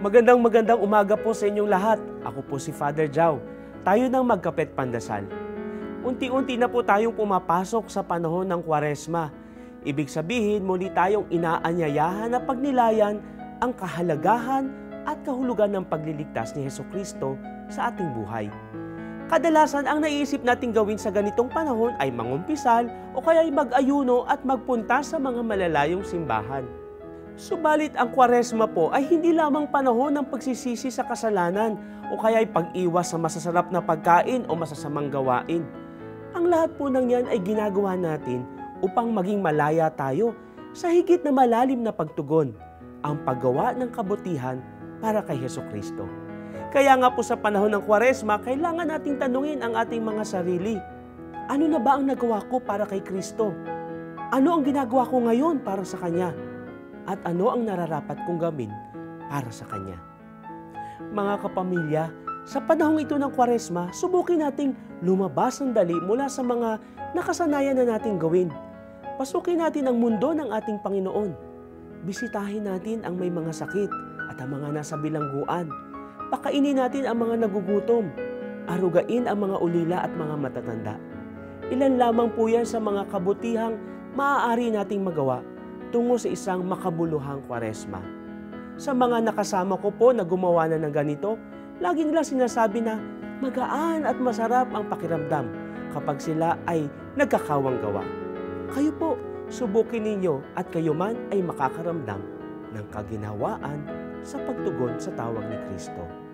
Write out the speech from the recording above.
Magandang magandang umaga po sa inyong lahat. Ako po si Father Jao. Tayo ng magkapet pandasal. Unti-unti na po tayong pumapasok sa panahon ng kwaresma. Ibig sabihin, muli tayong inaanyayahan na pagnilayan ang kahalagahan at kahulugan ng pagliligtas ni Heso Kristo sa ating buhay. Kadalasan ang naiisip nating gawin sa ganitong panahon ay mangumpisal o kaya ay mag-ayuno at magpunta sa mga malalayong simbahan. Subalit ang kwaresma po ay hindi lamang panahon ng pagsisisi sa kasalanan o kaya ay pag-iwas sa masasarap na pagkain o masasamang gawain. Ang lahat po ng yan ay ginagawa natin upang maging malaya tayo sa higit na malalim na pagtugon, ang paggawa ng kabutihan para kay Heso Kristo. Kaya nga po sa panahon ng kwaresma, kailangan nating tanungin ang ating mga sarili. Ano na ba ang nagawa ko para kay Kristo? Ano ang ginagawa ko ngayon para sa Kanya? At ano ang nararapat kong gawin para sa Kanya. Mga kapamilya, sa panahong ito ng kwaresma, subukin nating lumabas ng dali mula sa mga nakasanayan na nating gawin. Pasukin natin ang mundo ng ating Panginoon. Bisitahin natin ang may mga sakit at ang mga nasa bilangguan. Pakainin natin ang mga nagugutom. Arugain ang mga ulila at mga matatanda. Ilan lamang po yan sa mga kabutihang maaari nating magawa tungo sa isang makabuluhang kwaresma. Sa mga nakasama ko po na gumawa na ng ganito, lagi nila sinasabi na magaan at masarap ang pakiramdam kapag sila ay nagkakawang gawa. Kayo po, subukin ninyo at kayo man ay makakaramdam ng kaginhawaan sa pagtugon sa tawag ni Kristo.